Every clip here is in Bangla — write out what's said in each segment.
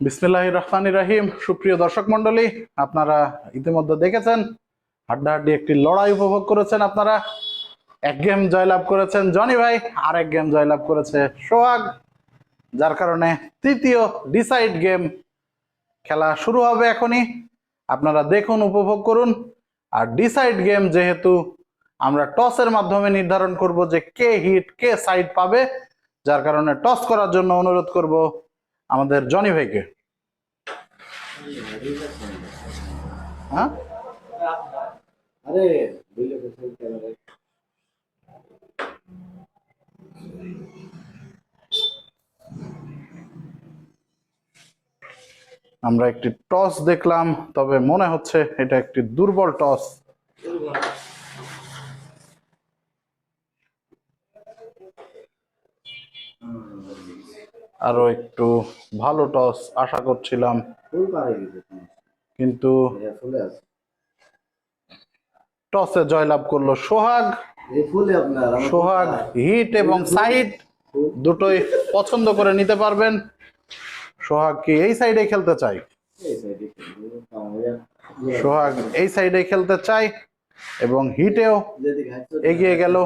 বিসমিল্লাহ রহমান রাহিম। সুপ্রিয় দর্শক মন্ডলী আপনারা ইতিমধ্যে দেখেছেন, হাড্ডাহাড্ডি একটি লড়াই উপভোগ করেছেন আপনারা। এক গেম জয়লাভ করেছেন জনি ভাই আর এক গেম জয়লাভ করেছে সোহাগ, যার কারণে তৃতীয় ডিসাইড গেম খেলা শুরু হবে এখনই। আপনারা দেখুন, উপভোগ করুন। আর ডিসাইড গেম যেহেতু আমরা টসের মাধ্যমে নির্ধারণ করব যে কে হিট, কে সাইড পাবে, যার কারণে টস করার জন্য অনুরোধ করব আমাদের জনি ভাইকে। হ্যাঁ? আমরা একটি টস দেখলাম, তবে মনে হচ্ছে এটা একটি দুর্বল টস। আরও একটু ভালো টস আশা করছিলাম। কিন্তু টসে জয়লাভ করল সোহাগ। সোহাগ হিট এবং সাইড দুটোই পছন্দ করে নিতে পারবেন। সোহাগ কি এই সাইডে খেলতে চাই? হয়ে সোহাগ এই সাইডে খেলতে চাই এবং হিটেও এগিয়ে গেল।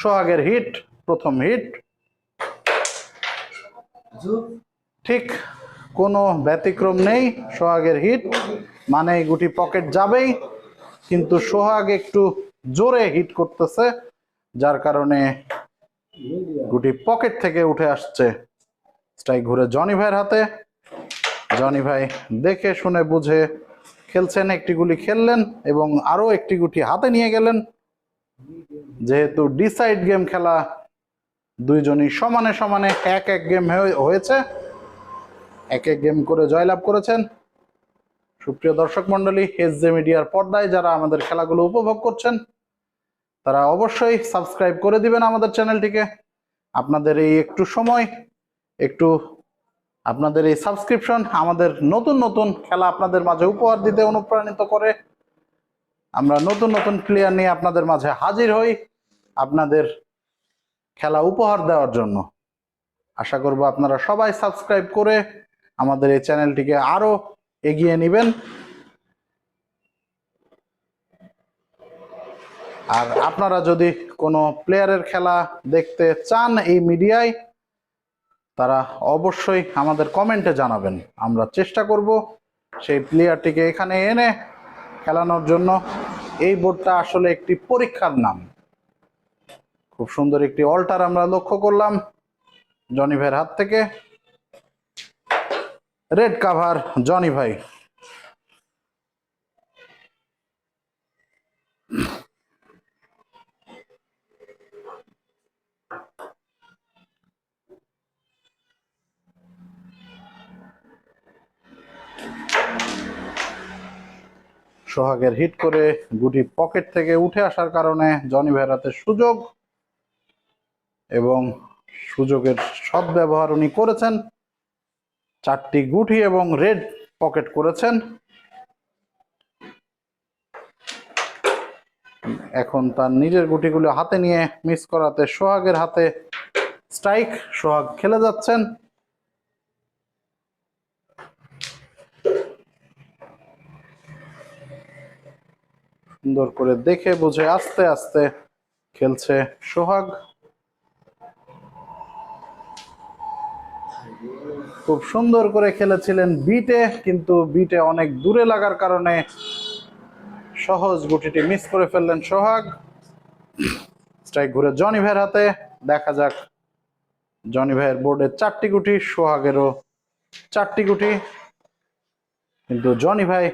সোহাগের হিট প্রথম হিট ঠিক কোনো ব্যতিক্রম নেই সোহাগের হিট মানে গুটি পকেট যাবেই কিন্তু সোহাগ একটু জোরে হিট করতেছে যার কারণে গুটি পকেট থেকে উঠে আসছে। স্ট্রাইক ঘুরে জনি ভাইয়ের হাতে। জনি ভাই দেখে শুনে বুঝে খেলছেন, একটি গুলি খেললেন এবং আরও একটি গুটি হাতে নিয়ে গেলেন। যেহেতু ডিসাইড গেম খেলা, দুইজনই সমানে সমানে এক এক গেম হয়েছে। এক এক গেম করে জয়লাভ করেছেন। সুপ্রিয় দর্শক মন্ডলী এস জে মিডিয়ার পর্দায় যারা আমাদের খেলাগুলো উপভোগ করছেন, তারা অবশ্যই সাবস্ক্রাইব করে দিবেন আমাদের চ্যানেলটিকে। আপনাদের এই একটু সময়, একটু আপনাদের এই সাবস্ক্রিপশন আমাদের নতুন নতুন খেলা আপনাদের মাঝে উপহার দিতে অনুপ্রাণিত করে। আমরা নতুন নতুন প্লেয়ার নিয়ে আপনাদের মাঝে হাজির হই আপনাদের খেলা উপহার দেওয়ার জন্য। আশা করব আপনারা সবাই সাবস্ক্রাইব করে আমাদের এই চ্যানেলটিকে আরও এগিয়ে নেবেন। আর আপনারা যদি কোনো প্লেয়ারের খেলা দেখতে চান এই মিডিয়ায় তারা অবশ্যই আমাদের কমেন্টে জানাবেন। আমরা চেষ্টা করব সেই প্লেয়ারটিকে এখানে এনে খেলানোর জন্য। এই বোর্ডটা আসলে একটি পরীক্ষার নাম। খুব সুন্দর একটি অল্টার আমরা লক্ষ্য করলাম জনি ভাইয়ের হাত থেকে। রেড কাভার জনি ভাই। সোহাগের হিট করে গুটি পকেট থেকে উঠে আসার কারণে জনি ভেরাতে সুযোগ এবং সুযোগের সদ্ব্যবহার উনি করেছেন। চারটি গুটি এবং রেড পকেট করেছেন। এখন তার নিজের গুটিগুলো হাতে নিয়ে মিস করাতে সোহাগের হাতে স্ট্রাইক সোহাগ খেলে যাচ্ছেন। সুন্দর করে দেখে বুঝে আস্তে আস্তে খেলছে সোহাগ। খুব সুন্দর করে খেলেছিলেন বিটে, কিন্তু বিটে অনেক দূরে লাগার কারণে সহজ গুটিটি মিস করে ফেললেন সোহাগ। স্ট্রাইক ঘুরে জনি ভাইয়ের হাতে, দেখা যাক জনি ভাইয়ের বোর্ডে চারটি গুটি, সোহাগেরও চারটি গুটি। কিন্তু জনি ভাই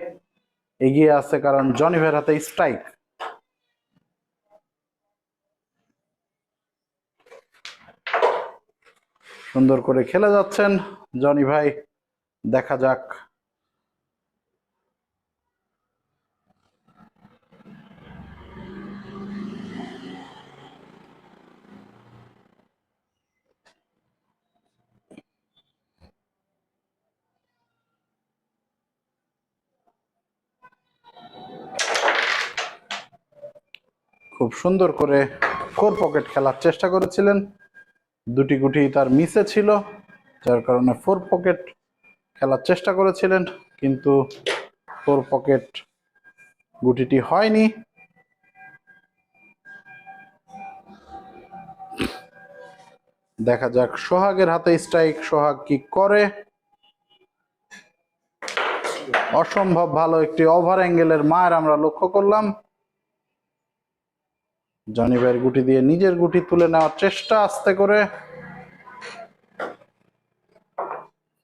এগিয়ে আছে কারণ জনিভের হাতে স্ট্রাইক সুন্দর করে খেলে যাচ্ছেন জনি ভাই। দেখা যাক খুব সুন্দর করে ফোর পকেট খেলার চেষ্টা করেছিলেন। দুটি গুটি তার মিসে ছিল, যার কারণে ফোর পকেট খেলার চেষ্টা করেছিলেন, কিন্তু ফোর পকেট গুটিটি হয়নি। দেখা যাক সোহাগের হাতে স্ট্রাইক সোহাগ কি করে। অসম্ভব ভালো একটি ওভার অ্যাঙ্গেলের মার আমরা লক্ষ্য করলাম। জনি ভাইয়ের গুটি দিয়ে নিজের গুটি তুলে নেওয়ার চেষ্টা আস্তে করে।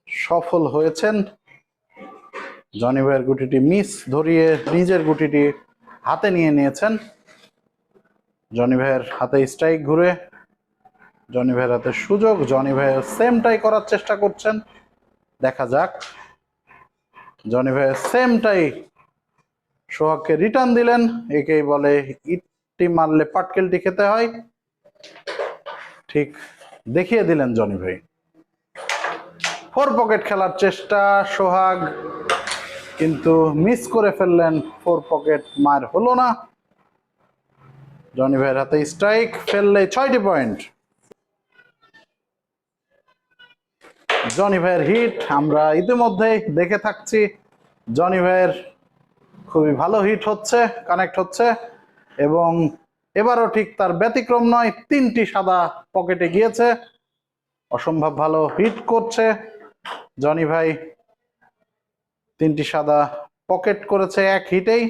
সফল হয়েছেন। জনি ভাইয়ের গুটিটি মিস ধরিয়ে নিজের গুটিটি হাতে নিয়ে নিয়েছেন। জনি ভাইয়ের হাতে স্ট্রাইক ঘুরে, জনি ভাইয়ের হাতে সুযোগ, জনি ভাইয়ের সেমটাই করার চেষ্টা করছেন। দেখা যাক। জনি ভাইয়ের সেমটাই সোহাগকে রিটার্ন দিলেন। একেই বলে ইটটি মারলে পাটকেলটি খেতে হয়। ঠিক, দেখিয়ে দিলেন জনি ভাই। ফোর পকেট খেলার চেষ্টা, সোহাগ কিন্তু মিস করে ফেললেন, ফোর পকেট মার হলো না। জনি ভাইয়ের হাতে স্ট্রাইক, ফেললে ছয়টি পয়েন্ট। জনি ভাইয়ের হিট, আমরা ইতিমধ্যেই দেখে থাকছি, জনি ভাইয়ের খুবই ভালো হিট হচ্ছে, কানেক্ট হচ্ছে। এবং এবারও ঠিক তার ব্যতিক্রম নয়, তিনটি সাদা পকেটে গিয়েছে। অসম্ভব ভালো হিট করছে। জনি ভাই তিনটি সাদা পকেট করেছে এক হিটেই।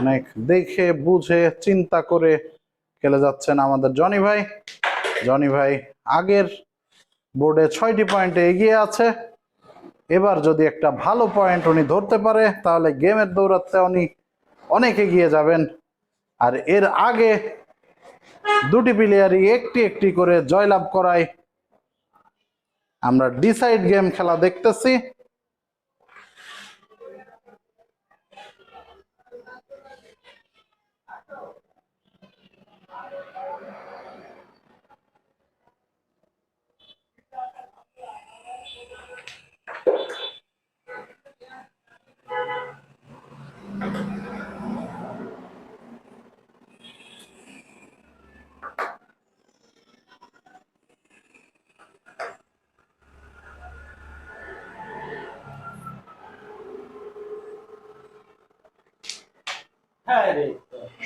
অনেক দেখে, বুঝে, চিন্তা করে খেলে যাচ্ছেন আমাদের জনি ভাই। জনি ভাই আগের বোর্ডে ছয়টি পয়েন্টে এগিয়ে আছে। এবার যদি একটা ভালো পয়েন্ট উনি ধরতে পারে, তাহলে গেমের দৌড়াতে উনি অনেক এগিয়ে যাবেন। আর এর আগে দুটি প্লেয়ারই একটি একটি করে জয়লাভ করায় আমরা ডিসাইড গেম খেলা দেখতেছি।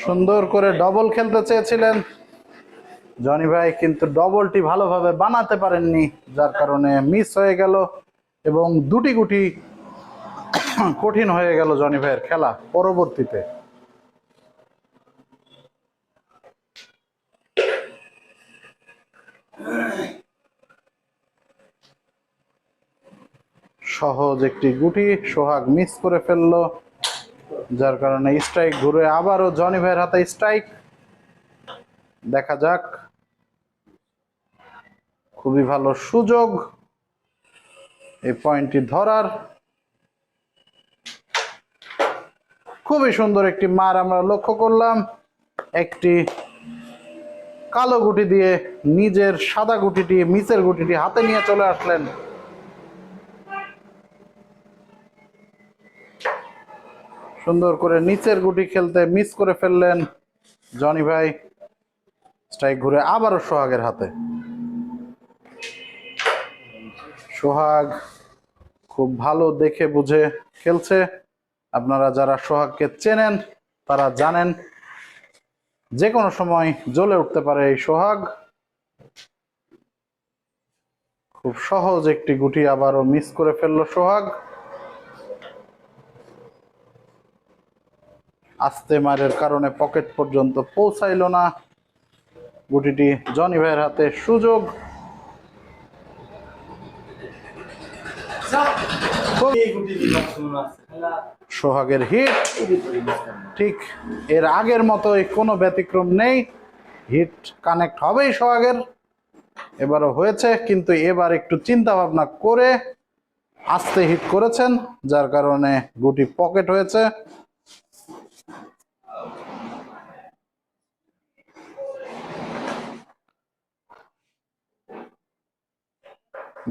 সুন্দর করে ডবল খেলতে চেয়েছিলেন। জনি ভাই কিন্তু ডবলটি ভালোভাবে বানাতে পারেননি, যার কারণে মিস হয়ে গেল এবং দুটি গুটি কঠিন হয়ে গেল জনি ভাইয়ের খেলা পরবর্তীতে। সহজ একটি গুটি, সোহাগ মিস করে ফেলল। যার কারণে স্ট্রাইক ঘুরে আবারও জনি ভাইয়ের হাতে স্ট্রাইক দেখা যাক। খুবই ভালো সুযোগ। এই পয়েন্টটি ধরার। খুবই সুন্দর একটি মার আমরা লক্ষ্য করলাম। একটি কালো গুটি দিয়ে নিজের সাদা গুটিটি মিচের গুটিটি হাতে নিয়ে চলে আসলেন সুন্দর করে নিচের গুটি খেলতে মিস করে ফেললেন জনি ভাই। স্ট্রাইক ঘুরে আবারও সোহাগের হাতে। সোহাগ খুব ভালো দেখে বুঝে খেলছে। আপনারা যারা সোহাগকে চেনেন, তারা জানেন। যে কোনো সময় জ্বলে উঠতে পারে এই সোহাগ। খুব সহজ একটি গুটি আবারও মিস করে ফেলল সোহাগ। আস্তে মারের কারণে পকেট পর্যন্ত পৌঁছাইলো না। গুটিটি জনি ভাইয়ের হাতে সুযোগ। সোহাগের হিট। ঠিক এর আগের মতোই কোনো ব্যতিক্রম নেই। হিট কানেক্ট হবেই সোহাগের। এবারও হয়েছে, কিন্তু এবার একটু চিন্তা ভাবনা করে আস্তে হিট করেছেন, যার কারণে গুটি পকেট হয়েছে।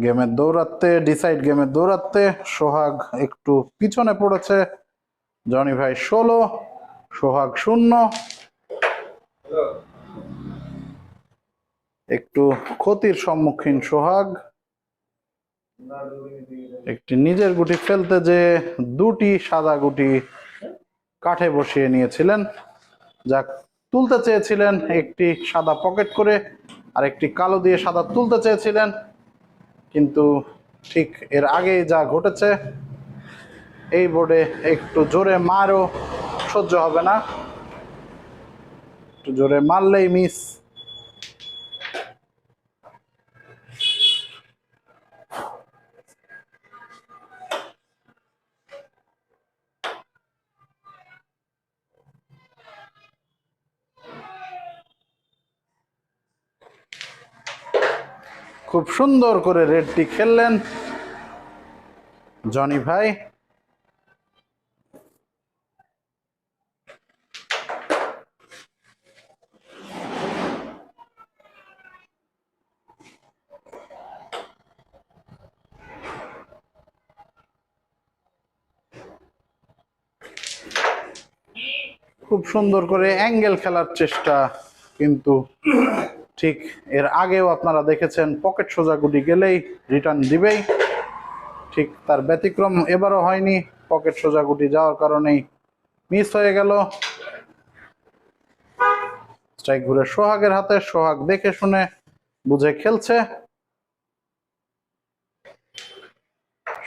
গেমের দৌড়াতে ডিসাইড গেমের দৌড়াতে সোহাগ একটু পিছনে পড়েছে। জনি ভাই ষোলো, সোহাগ শূন্য। একটু ক্ষতির সম্মুখীন সোহাগ। একটি নিজের গুটি ফেলতে যে দুটি সাদা গুটি কাঠে বসিয়ে নিয়েছিলেন। যা তুলতে চেয়েছিলেন, একটি সাদা পকেট করে আর একটি কালো দিয়ে সাদা তুলতে চেয়েছিলেন। কিন্তু ঠিক এর আগে যা ঘটেছে, এই বোর্ডে একটু জোরে মারও সহ্য হবে না। একটু জোরে মারলেই মিস খুব সুন্দর করে রেডটি খেললেন। জনি ভাই। খুব সুন্দর করে অ্যাঙ্গেল খেলার চেষ্টা কিন্তু ঠিক এর আগেও আপনারা দেখেছেন, পকেট সোজা গুটি গেলেই রিটার্ন দিবেই। ঠিক তার ব্যতিক্রম এবারও হয়নি, পকেট সোজা গুটি যাওয়ার কারণেই মিস হয়ে গেল। স্ট্রাইক ঘুরে সোহাগের হাতে, সোহাগ দেখে শুনে, বুঝে খেলছে।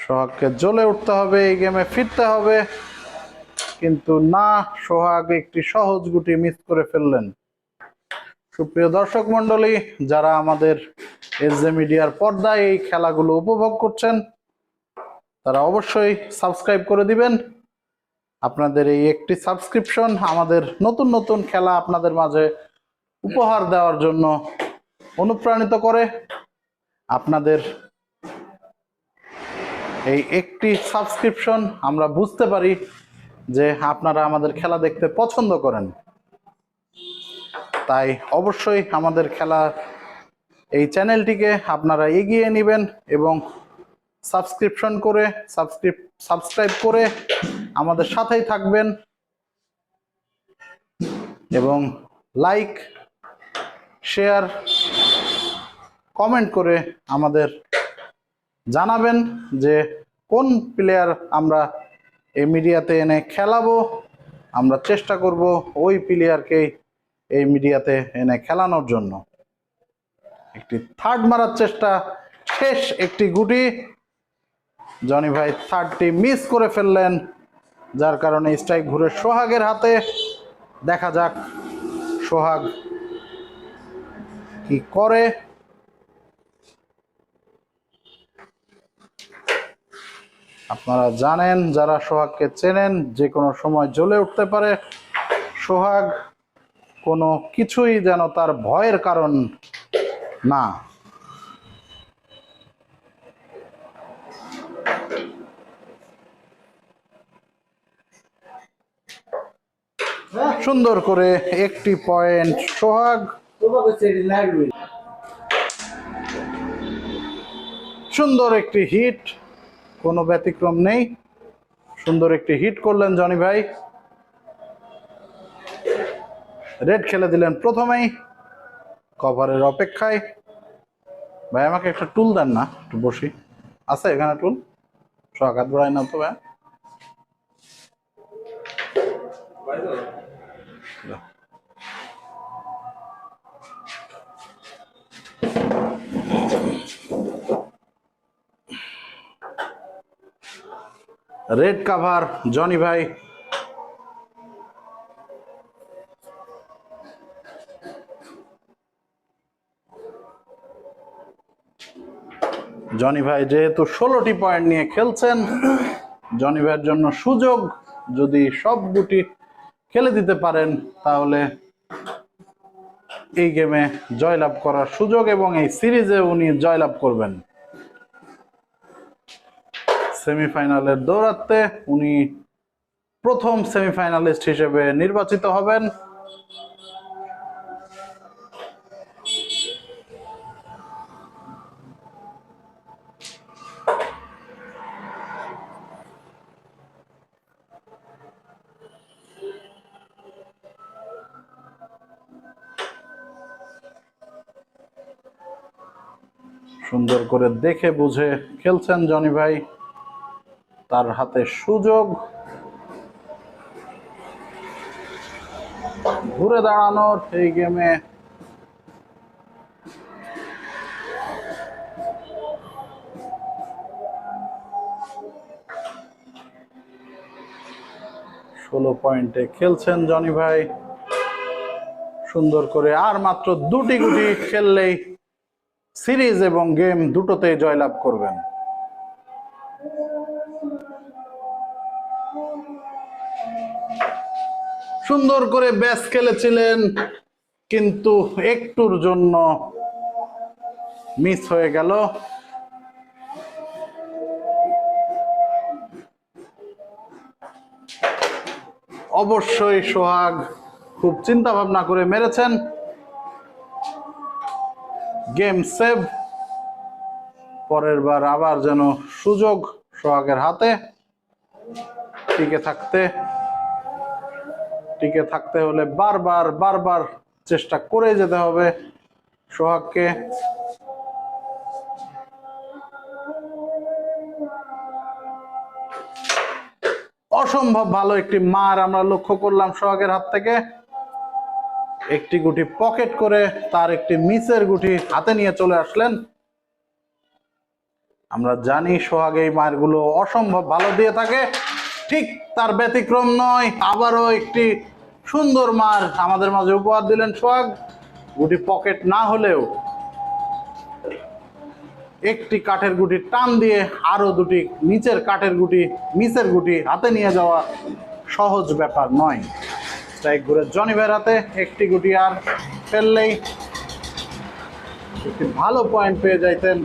সোহাগকে জ্বলে উঠতে হবে, এই গেমে ফিরতে হবে। কিন্তু না, সোহাগ একটি সহজ গুটি মিস করে ফেললেন। সুপ্রিয় দর্শক মণ্ডলী, যারা আমাদের এস জে মিডিয়ার পর্দায় এই খেলাগুলো উপভোগ করছেন, তারা অবশ্যই সাবস্ক্রাইব করে দিবেন। আপনাদের এই একটি সাবস্ক্রিপশন আমাদের নতুন নতুন খেলা আপনাদের মাঝে উপহার দেওয়ার জন্য অনুপ্রাণিত করে। আপনাদের এই একটি সাবস্ক্রিপশন আমরা বুঝতে পারি যে আপনারা আমাদের খেলা দেখতে পছন্দ করেন। তাই অবশ্যই আমাদের খেলা এই চ্যানেলটিকে আপনারা এগিয়ে নেবেন এবং সাবস্ক্রিপশন করে সাবস্ক্রিপ সাবস্ক্রাইব করে আমাদের সাথেই থাকবেন এবং লাইক, শেয়ার, কমেন্ট করে আমাদের জানাবেন যে কোন প্লেয়ার আমরা এই মিডিয়াতে এনে খেলাবো, আমরা চেষ্টা করব ওই প্লেয়ারকেই এই মিডিয়াতে এনে খেলানোর জন্য। একটি থার্ড মারার চেষ্টা, শেষ একটি গুটি। জনি ভাই থার্ডটি মিস করে ফেললেন, যার কারণে স্ট্রাইক ঘুরে সোহাগের হাতে। দেখা যাক সোহাগ কি করে। আপনারা জানেন, যারা সোহাগকে চেনেন, যে কোনো সময় জ্বলে উঠতে পারে। সোহাগ কোনো কিছুই যেন তার ভয়ের কারণ না। সুন্দর করে একটি পয়েন্ট, সোহাগ। সুন্দর একটি হিট, কোনো ব্যতিক্রম নেই। সুন্দর একটি হিট করলেন জনি ভাই। রেড খেলে দিলেন প্রথমেই। কভারের অপেক্ষায়। ভাই, আমাকে একটা টুল দেন না, একটু বসি। আছে এখানে টুল? সকাত বড়াই না তো, ভাই। রেড কাভার, জনি ভাই। জনি ভাই যেহেতু ষোলোটি পয়েন্ট নিয়ে খেলছেন, জনি ভাইয়ের জন্য সুযোগ যদি সব গুটি খেলে দিতে পারেন, তাহলে এই গেমে জয়লাভ করার সুযোগ এবং এই সিরিজে উনি জয়লাভ করবেন। সেমিফাইনালের দৌড়াতে উনি প্রথম সেমিফাইনালিস্ট হিসেবে নির্বাচিত হবেন। করে দেখে বুঝে খেলছেন জনি ভাই। তার হাতে সুযোগ। ঘুরে দাঁড়ানোর এই গেমে ষোলো পয়েন্টে খেলছেন জনি ভাই। সুন্দর করে আর মাত্র দুটি গুটি খেললেই সিরিজ এবং গেম দুটোতেই জয়লাভ করবেন। সুন্দর করে ব্যাস খেলেছিলেন, কিন্তু একটুর জন্য মিস হয়ে গেল। অবশ্যই সোহাগ খুব চিন্তা ভাবনা করে মেরেছেন। Game save. পরের বার আবার যেন সুযোগ সোহাগের হাতে। টিকে থাকতে। টিকে থাকতে হলে বারবার বারবার চেষ্টা করে যেতে হবে সোহাগকে। অসম্ভব ভালো একটি মার আমরা লক্ষ্য করলাম সোহাগের হাত থেকে। একটি গুটি পকেট করে তার একটি মিসের গুটি হাতে নিয়ে চলে আসলেন। আমরা জানি সোহাগ এই মারগুলো অসম্ভব ভালো দিয়ে থাকে। ঠিক তার ব্যতিক্রম নয়, আবারও একটি সুন্দর মার আমাদের মাঝে উপহার দিলেন সোহাগ। গুটি পকেট না হলেও একটি কাঠের গুটি টান দিয়ে আরও দুটি নিচের কাঠের গুটি নিচের গুটি হাতে নিয়ে যাওয়া সহজ ব্যাপার নয়। স্ট্রাইক ঘুরে জনিভের হাতে একটি গুটি আর ফেললেই একটি ভালো পয়েন্ট পেয়ে যাইতেন।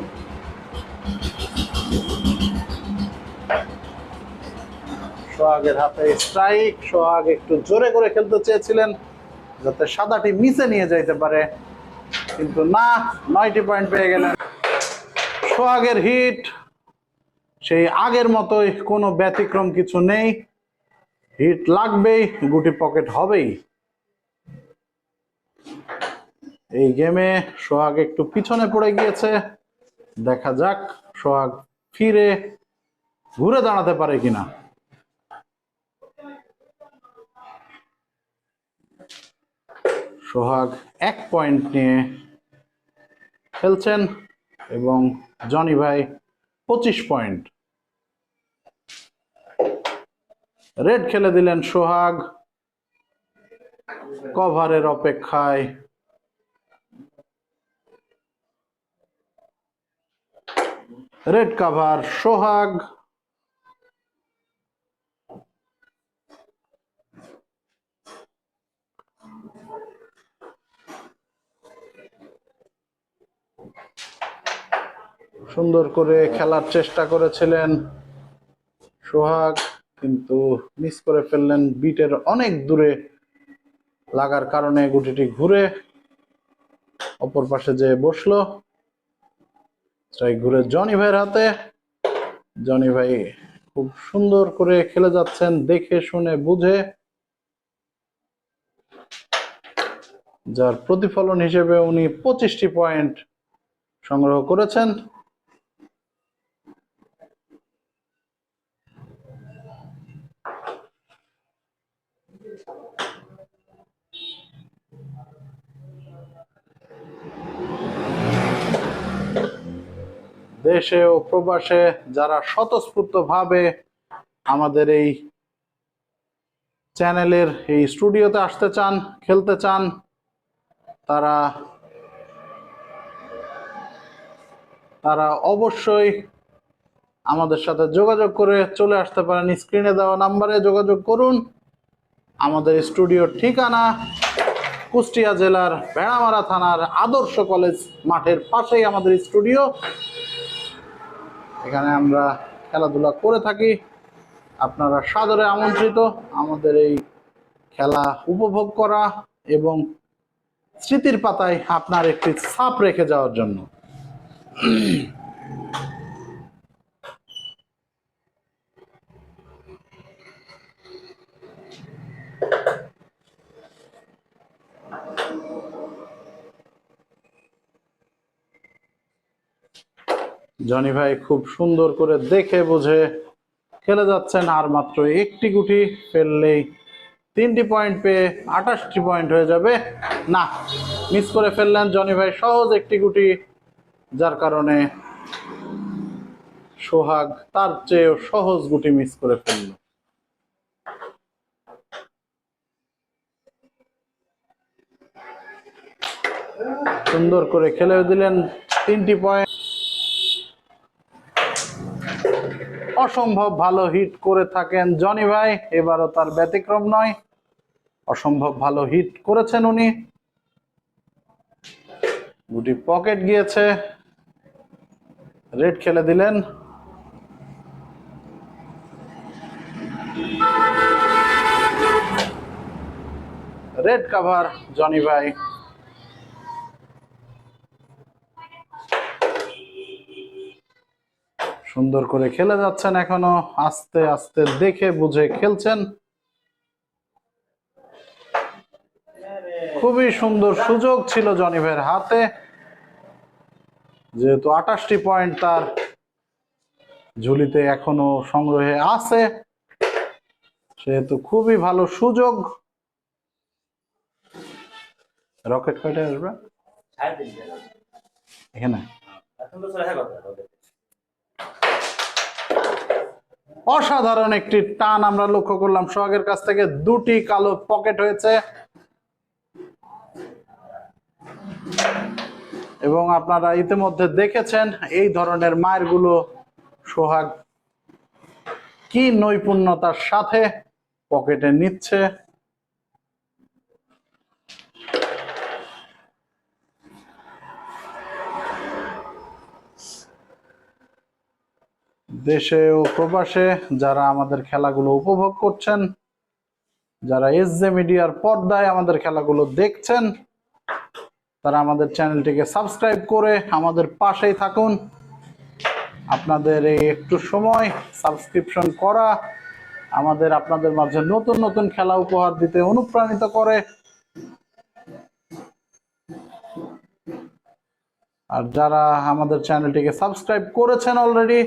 সোহাগের হাতে স্ট্রাইক, সোহাগ একটু জোরে করে খেলতে চেয়েছিলেন যাতে সাদাটি মিসে নিয়ে যাইতে পারে, কিন্তু না, নয়টি পয়েন্ট পেয়ে গেলেন। সোহাগের হিট, সেই আগের মতোই কোনো ব্যতিক্রম কিছু নেই। হিট লাগবেই, গুটি পকেট হবেই। এই গেমে সোহাগ একটু পিছনে পড়ে গিয়েছে। দেখা যাক, সোহাগ ফিরে ঘুরে দাঁড়াতে পারে কিনা। সোহাগ এক পয়েন্ট নিয়ে খেলছেন এবং জনি ভাই পঁচিশ পয়েন্ট। রেড খেলে দিলেন সোহাগ। কভারের অপেক্ষায়। Raid cover Sohag. সুন্দর করে খেলার চেষ্টা করেছিলেন সোহাগ। কিন্তু মিস করে ফেললেন বিটের অনেক দূরে লাগার কারণে গুটিটি ঘুরে অপর পাশে যে বসল স্ট্রাইক ঘুরে জনি ভাইয়ের হাতে। জনি ভাই খুব সুন্দর করে খেলে যাচ্ছেন দেখে, শুনে, বুঝে। যার প্রতিফলন হিসেবে উনি পঁচিশটি পয়েন্ট সংগ্রহ করেছেন। দেশে ও প্রবাসে যারা স্বতঃস্ফূর্তভাবে আমাদের এই চ্যানেলের এই স্টুডিওতে আসতে চান, খেলতে চান, তারা তারা অবশ্যই আমাদের সাথে যোগাযোগ করে চলে আসতে পারেন। স্ক্রিনে দেওয়া নাম্বারে যোগাযোগ করুন। আমাদের স্টুডিওর ঠিকানা কুষ্টিয়া জেলার ভেড়ামারা থানার আদর্শ কলেজ মাঠের পাশেই আমাদের স্টুডিও। এখানে আমরা খেলাধুলা করে থাকি। আপনারা সাদরে আমন্ত্রিত। আমাদের এই খেলা উপভোগ করা এবং স্মৃতির পাতায় আপনার একটি ছাপ রেখে যাওয়ার জন্য। জনি ভাই খুব সুন্দর করে দেখে বুঝে খেলে যাচ্ছেন আর মাত্র একটি গুটি ফেললেই তিনটি পয়েন্ট পেয়ে আঠাশটি পয়েন্ট হয়ে যাবে। না, মিস করে ফেললেন জনি ভাই সহজ একটি গুটি, যার কারণে সোহাগ তার চেয়েও সহজ গুটি মিস করে ফেলল। সুন্দর করে খেলে দিলেন তিনটি পয়েন্ট। অসম্ভব ভালো হিট করে থাকেন জনি ভাই, এবারও তার ব্যতিক্রম নয়। অসম্ভব ভালো হিট করেছেন উনি। গুটি পকেট গিয়েছে। রেড খেলে দিলেন। রেড কাভার জনি ভাই। সুন্দর করে খেলে যাচ্ছেন এখনও আস্তে আস্তে দেখে বুঝে খেলছেন। খুবই সুন্দর সুযোগ ছিল জনি ভাইয়ের হাতে। যেহেতু আঠাশটি পয়েন্ট তার ঝুলিতে এখনও সংগ্রহে আছে সেহেতু খুবই ভালো সুযোগ। রকেট কয়টা আসবে? এখানে এখন তো চলে কথা ওদের অসাধারণ একটি টান আমরা লক্ষ্য করলাম। সোহাগের কাছ থেকে দুটি কালো পকেট হয়েছে। এবং আপনারা ইতিমধ্যে দেখেছেন এই ধরনের মায়েরগুলো সোহাগ কি নৈপুণ্যতার সাথে পকেটে নিচ্ছে। দেশে ও প্রবাসে যারা আমাদের খেলাগুলো উপভোগ করছেন, যারা এস জে মিডিয়ার পর্দায় আমাদের খেলাগুলো দেখছেন, তারা আমাদের চ্যানেলটিকে সাবস্ক্রাইব করে আমাদের পাশেই থাকুন। আপনাদের এই একটু সময়, সাবস্ক্রিপশন করা, আমাদের আপনাদের মাঝে নতুন নতুন খেলা উপহার দিতে অনুপ্রাণিত করে। আর যারা আমাদের চ্যানেলটিকে সাবস্ক্রাইব করেছেন অলরেডি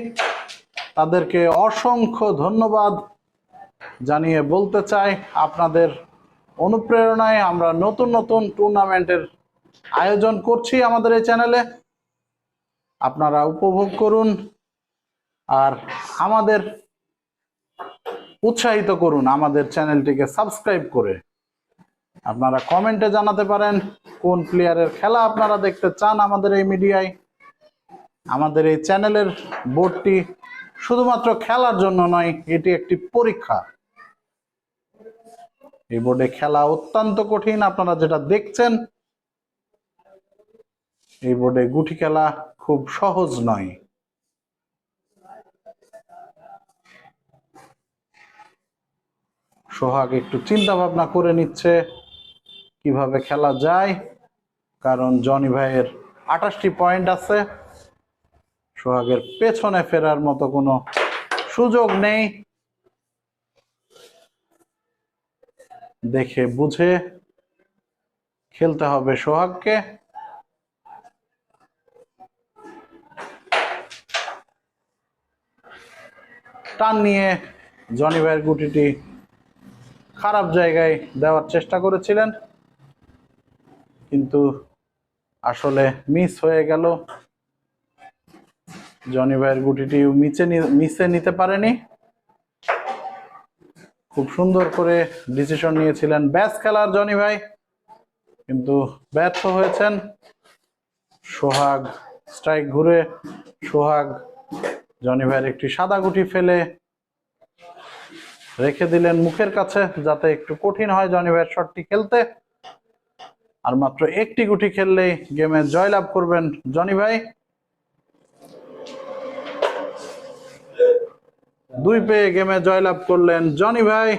তাদেরকে অসংখ্য ধন্যবাদ জানিয়ে বলতে চাই, আপনাদের অনুপ্রেরণায় আমরা নতুন নতুন টুর্নামেন্টের আয়োজন করছি আমাদের এই চ্যানেলে। আপনারা উপভোগ করুন আর আমাদের উৎসাহিত করুন আমাদের চ্যানেলটিকে সাবস্ক্রাইব করে। আপনারা কমেন্টে জানাতে পারেন কোন প্লেয়ারের খেলা আপনারা দেখতে চান আমাদের এই মিডিয়ায়। আমাদের এই চ্যানেলের বোর্ডটি শুধুমাত্র খেলার জন্য নয়, এটি একটি পরীক্ষা। এই বোর্ডে খেলা অত্যন্ত কঠিন, আপনারা যেটা দেখছেন, এই বোর্ডে গুটি খেলা খুব সহজ নয়। সোহাগ একটু চিন্তা ভাবনা করে নিচ্ছে, কীভাবে খেলা যায়, কারণ জনি ভাইয়ের আঠাশটি পয়েন্ট আছে। সোহাগের পেছনে ফেরার মতো কোনো সুযোগ নেই। দেখে বুঝে খেলতে হবে সোহাগকে। টান নিয়ে জনি ভাইয়ের গুটিটি খারাপ জায়গায় দেওয়ার চেষ্টা করেছিলেন। কিন্তু আসলে মিস হয়ে গেল। জনি ভাইয়ের গুটিটি মিচে মিসে নিতে পারেনি। খুব সুন্দর করে ডিসিশন নিয়েছিলেন ব্যাস খেলার জনি ভাই। কিন্তু ব্যর্থ হয়েছেন। সোহাগ স্ট্রাইক ঘুরে সোহাগ, জনি ভাইয়ের একটি সাদা গুটি ফেলে রেখে দিলেন মুখের কাছে, যাতে একটু কঠিন হয় জনি ভাইয়ের শটটি খেলতে। আর মাত্র একটি গুটি খেললেই গেমে জয়লাভ করবেন জনি ভাই। দুই পেয়ে গেমে জয়লাভ করলেন জনি ভাই।